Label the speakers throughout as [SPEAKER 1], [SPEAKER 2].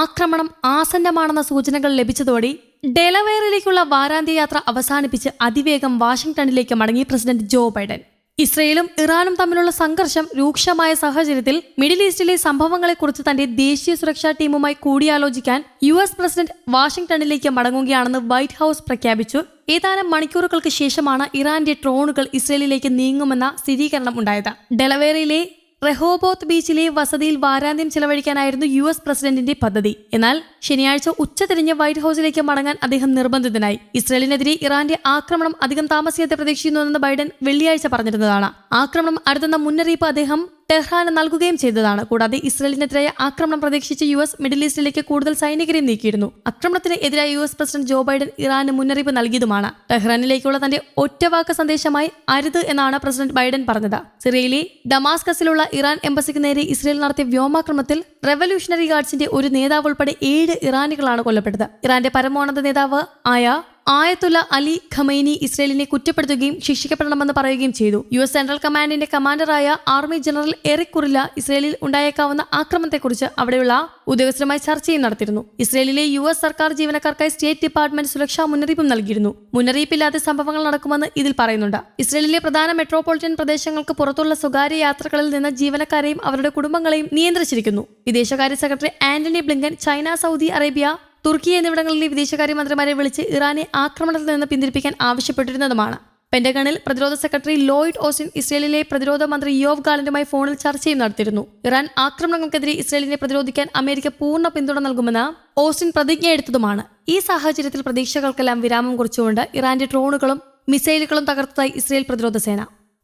[SPEAKER 1] ആക്രമണം ആസന്നമാണെന്ന സൂചനകൾ ലഭിച്ചതോടെ ഡെലവെയറിലേക്കുള്ള വാരാന്ത്യയാത്ര അവസാനിപ്പിച്ച് അതിവേഗം വാഷിംഗ്ടണിലേക്ക് മടങ്ങി പ്രസിഡന്റ് ജോ ബൈഡൻ. ഇസ്രയേലും ഇറാനും തമ്മിലുള്ള സംഘർഷം രൂക്ഷമായ സാഹചര്യത്തിൽ മിഡിൽ ഈസ്റ്റിലെ സംഭവങ്ങളെക്കുറിച്ച് തന്റെ ദേശീയ സുരക്ഷാ ടീമുമായി കൂടിയാലോചിക്കാൻ യു എസ് പ്രസിഡന്റ് വാഷിംഗ്ടണിലേക്ക് മടങ്ങുകയാണെന്ന് വൈറ്റ് ഹൌസ് പ്രഖ്യാപിച്ചു. ഏതാനും മണിക്കൂറുകൾക്ക് ശേഷമാണ് ഇറാന്റെ ഡ്രോണുകൾ ഇസ്രയേലിലേക്ക് നീങ്ങുമെന്ന സ്ഥിരീകരണം ഉണ്ടായത്. ഡെലവേറിലെ റെഹോബോത്ത് ബീച്ചിലെ വസതിയിൽ വാരാന്ത്യം ചെലവഴിക്കാനായിരുന്നു യു എസ് പ്രസിഡന്റിന്റെ പദ്ധതി. എന്നാൽ ശനിയാഴ്ച ഉച്ചതിരിഞ്ഞ് വൈറ്റ് ഹൌസിലേക്ക് മടങ്ങാൻ അദ്ദേഹം നിർബന്ധിതനായി. ഇസ്രയേലിനെതിരെ ഇറാന്റെ ആക്രമണം അധികം താമസിയാതെ പ്രതീക്ഷിക്കുന്നുവെന്ന് ബൈഡൻ വെള്ളിയാഴ്ച പറഞ്ഞിരുന്നതാണ്. ആക്രമണം അടുത്തുന്ന മുന്നറിയിപ്പ് അദ്ദേഹം ടെഹ്റാന് നൽകുകയും ചെയ്തതാണ്. കൂടാതെ ഇസ്രയേലിനെതിരായ ആക്രമണം പ്രതീക്ഷിച്ച് യു എസ് മിഡിൽ ഈസ്റ്റിലേക്ക് കൂടുതൽ സൈനികരെ നീക്കിയിരുന്നു. ആക്രമണത്തിന് എതിരായ U S president Joe Biden ഇറാന് മുന്നറിയിപ്പ് നൽകിയതുമാണ്. ടെഹ്റാനിലേക്കുള്ള തന്റെ ഒറ്റവാക്ക് സന്ദേശമായി അരുത് എന്നാണ് പ്രസിഡന്റ് ബൈഡൻ പറഞ്ഞത്. സിറിയയിലെ ഡമാസ്കസിലുള്ള ഇറാൻ എംബസിക്ക് നേരെ ഇസ്രയേൽ നടത്തിയ വ്യോമാക്രമണത്തിൽ റെവല്യൂഷണറി ഗാർഡ്സിന്റെ ഒരു നേതാവ് ഉൾപ്പെടെ ഏഴ് ഇറാനികളാണ് കൊല്ലപ്പെട്ടത്. ഇറാന്റെ പരമോന്നത നേതാവ് ആയ ആയത്തുല്ല അലി ഖമൈനി ഇസ്രയേലിനെ കുറ്റപ്പെടുത്തുകയും ശിക്ഷിക്കപ്പെടണമെന്ന് പറയുകയും ചെയ്തു. യു എസ് സെൻട്രൽ കമാൻഡിന്റെ കമാൻഡറായ ആർമി ജനറൽ എറിക് കുറില്ല ഇസ്രയേലിൽ ഉണ്ടായേക്കാവുന്ന ആക്രമണത്തെക്കുറിച്ച് അവിടെയുള്ള ഉദ്യോഗസ്ഥരുമായി ചർച്ചയും നടത്തിയിരുന്നു. ഇസ്രയേലിലെ യു എസ് സർക്കാർ ജീവനക്കാർക്കായി സ്റ്റേറ്റ് ഡിപ്പാർട്ട്മെന്റ് സുരക്ഷാ മുന്നറിയിപ്പും നൽകിയിരുന്നു. മുന്നറിയിപ്പില്ലാതെ സംഭവങ്ങൾ നടക്കുമെന്ന് ഇതിൽ പറയുന്നുണ്ട്. ഇസ്രയേലിലെ പ്രധാന മെട്രോപൊളിറ്റൻ പ്രദേശങ്ങൾക്ക് പുറത്തുള്ള സ്വകാര്യ യാത്രകളിൽ നിന്ന് ജീവനക്കാരെയും അവരുടെ കുടുംബങ്ങളെയും നിയന്ത്രിച്ചിരിക്കുന്നു. വിദേശകാര്യ secretary Antony Blinken China Saudi Arabia തുർക്കി എന്നിവിടങ്ങളിലെ വിദേശകാര്യമന്ത്രിമാരെ വിളിച്ച് ഇറാനെ ആക്രമണത്തിൽ നിന്ന് പിന്തിരിപ്പിക്കാൻ ആവശ്യപ്പെട്ടിരുന്നതുമാണ്. പെന്റഗണിൽ പ്രതിരോധ സെക്രട്ടറി ലോയിഡ് ഓസ്റ്റിൻ ഇസ്രയേലിലെ പ്രതിരോധ മന്ത്രി യോവ് ഗാലന്റുമായി ഫോണിൽ ചർച്ചയും നടത്തിയിരുന്നു. ഇറാൻ ആക്രമണങ്ങൾക്കെതിരെ ഇസ്രയേലിനെ പ്രതിരോധിക്കാൻ അമേരിക്ക പൂർണ പിന്തുണ നൽകുമെന്ന് ഓസ്റ്റിൻ പ്രതിജ്ഞയെടുത്തതുമാണ് ഈ സാഹചര്യത്തിൽ പ്രതീക്ഷകൾക്കെല്ലാം വിരാമം കുറിച്ചുകൊണ്ട് ഇറാന്റെ ഡ്രോണുകളും മിസൈലുകളും തകർത്തതായി ഇസ്രയേൽ പ്രതിരോധ സേന.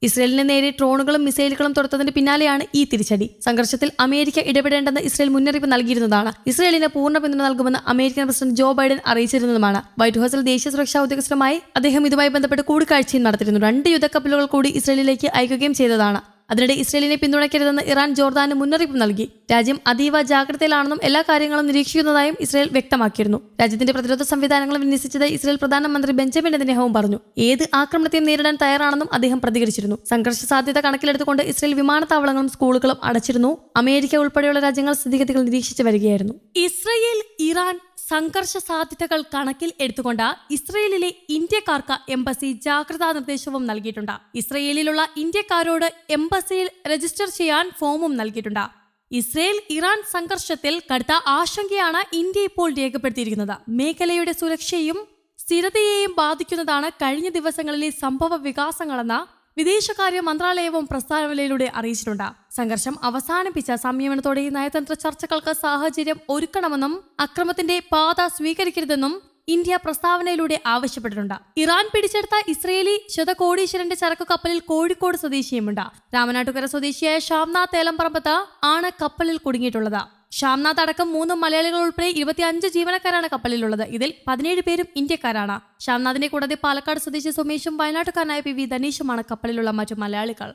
[SPEAKER 1] ഇസ്രയേലിന് നേരെ ഡ്രോണുകളും മിസൈലുകളും തൊടുത്തതിന് പിന്നാലെയാണ് ഈ തിരിച്ചടി. സംഘർഷത്തിൽ അമേരിക്ക ഇടപെടേണ്ടെന്ന് ഇസ്രയേൽ മുന്നറിയിപ്പ് നൽകിയിരുന്നതാണ്. ഇസ്രയേലിന് പൂർണ പിന്തുണ നൽകുമെന്ന് അമേരിക്കൻ പ്രസിഡന്റ് ജോ ബൈഡൻ അറിയിച്ചിരുന്നതുമാണ്. വൈറ്റ് ഹൌസിൽ ദേശീയ സുരക്ഷാ ഉദ്യോഗസ്ഥരുമായി അദ്ദേഹം ഇതുമായി ബന്ധപ്പെട്ട് കൂടിക്കാഴ്ചയും നടത്തിയിരുന്നു. രണ്ട് യുദ്ധക്കപ്പലുകൾ കൂടി ഇസ്രയേലിലേക്ക് അയക്കുകയും ചെയ്തതാണ്. അതിനിടെ ഇസ്രയേലിനെ പിന്തുണയ്ക്കരുതെന്ന് ഇറാൻ ജോർദാന് മുന്നറിയിപ്പ് നൽകി. രാജ്യം അതീവ ജാഗ്രതയിലാണെന്നും എല്ലാ കാര്യങ്ങളും നിരീക്ഷിക്കുന്നതായും ഇസ്രയേൽ വ്യക്തമാക്കിയിരുന്നു. രാജ്യത്തിന്റെ പ്രതിരോധ സംവിധാനങ്ങൾ വിന്യസിച്ചത് ഇസ്രയേൽ പ്രധാനമന്ത്രി ബെഞ്ചമിൻ നെതന്യാഹുവും പറഞ്ഞു. ഏത് ആക്രമണത്തെയും നേരിടാൻ തയ്യാറാണെന്നും അദ്ദേഹം പ്രതികരിച്ചിരുന്നു. സംഘർഷ സാധ്യത കണക്കിലെടുത്തുകൊണ്ട് ഇസ്രയേൽ വിമാനത്താവളങ്ങളും സ്കൂളുകളും അടച്ചിരുന്നു. അമേരിക്ക ഉൾപ്പെടെയുള്ള രാജ്യങ്ങൾ സ്ഥിതിഗതികൾ നിരീക്ഷിച്ചു വരികയായിരുന്നു. ഇസ്രയേൽ ഇറാൻ സംഘർഷ സാധ്യതകൾ കണക്കിൽ എടുത്തുകൊണ്ട് ഇസ്രയേലിലെ ഇന്ത്യക്കാർക്ക് എംബസി ജാഗ്രതാ നിർദ്ദേശവും നൽകിയിട്ടുണ്ട്. ഇസ്രയേലിലുള്ള ഇന്ത്യക്കാരോട് എംബസിയിൽ രജിസ്റ്റർ ചെയ്യാൻ ഫോമും നൽകിയിട്ടുണ്ട്. ഇസ്രയേൽ ഇറാൻ സംഘർഷത്തിൽ കടുത്ത ആശങ്കയാണ് ഇന്ത്യ ഇപ്പോൾ രേഖപ്പെടുത്തിയിരിക്കുന്നത്. മേഖലയുടെ സുരക്ഷയും സ്ഥിരതയെയും ബാധിക്കുന്നതാണ് കഴിഞ്ഞ ദിവസങ്ങളിലെ സംഭവ വികാസങ്ങളെന്ന് വിദേശകാര്യ മന്ത്രാലയവും പ്രസ്താവനയിലൂടെ അറിയിച്ചിട്ടുണ്ട്. സംഘർഷം അവസാനിപ്പിച്ച സംയമനത്തോടെ നയതന്ത്ര ചർച്ചകൾക്ക് സാഹചര്യം ഒരുക്കണമെന്നും അക്രമത്തിന്റെ പാത സ്വീകരിക്കരുതെന്നും ഇന്ത്യ പ്രസ്താവനയിലൂടെ ആവശ്യപ്പെട്ടിട്ടുണ്ട്. ഇറാൻ പിടിച്ചെടുത്ത ഇസ്രയേലി ശതകോടീശ്വരന്റെ ചരക്കു കപ്പലിൽ കോഴിക്കോട് സ്വദേശിയുമുണ്ട്. രാമനാട്ടുകര സ്വദേശിയായ ഷാംനാ ഏലംപറമ്പത്ത് ആണ് കപ്പലിൽ കുടുങ്ങിയിട്ടുള്ളത്. ഷാംനാഥ് അടക്കം മൂന്ന് മലയാളികൾ ഉൾപ്പെടെ ഇരുപത്തിയഞ്ച് ജീവനക്കാരാണ് കപ്പലിലുള്ളത്. ഇതിൽ പതിനേഴ് പേരും ഇന്ത്യക്കാരാണ്. ഷാംനാഥിനെ കൂടാതെ പാലക്കാട് സ്വദേശി സുമേഷും വയനാട്ടുകാരനായ പി വി ധനീഷുമാണ് കപ്പലിലുള്ള മറ്റു മലയാളികൾ.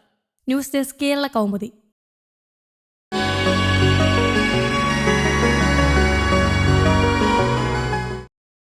[SPEAKER 1] News desk Kerala Kaumudi.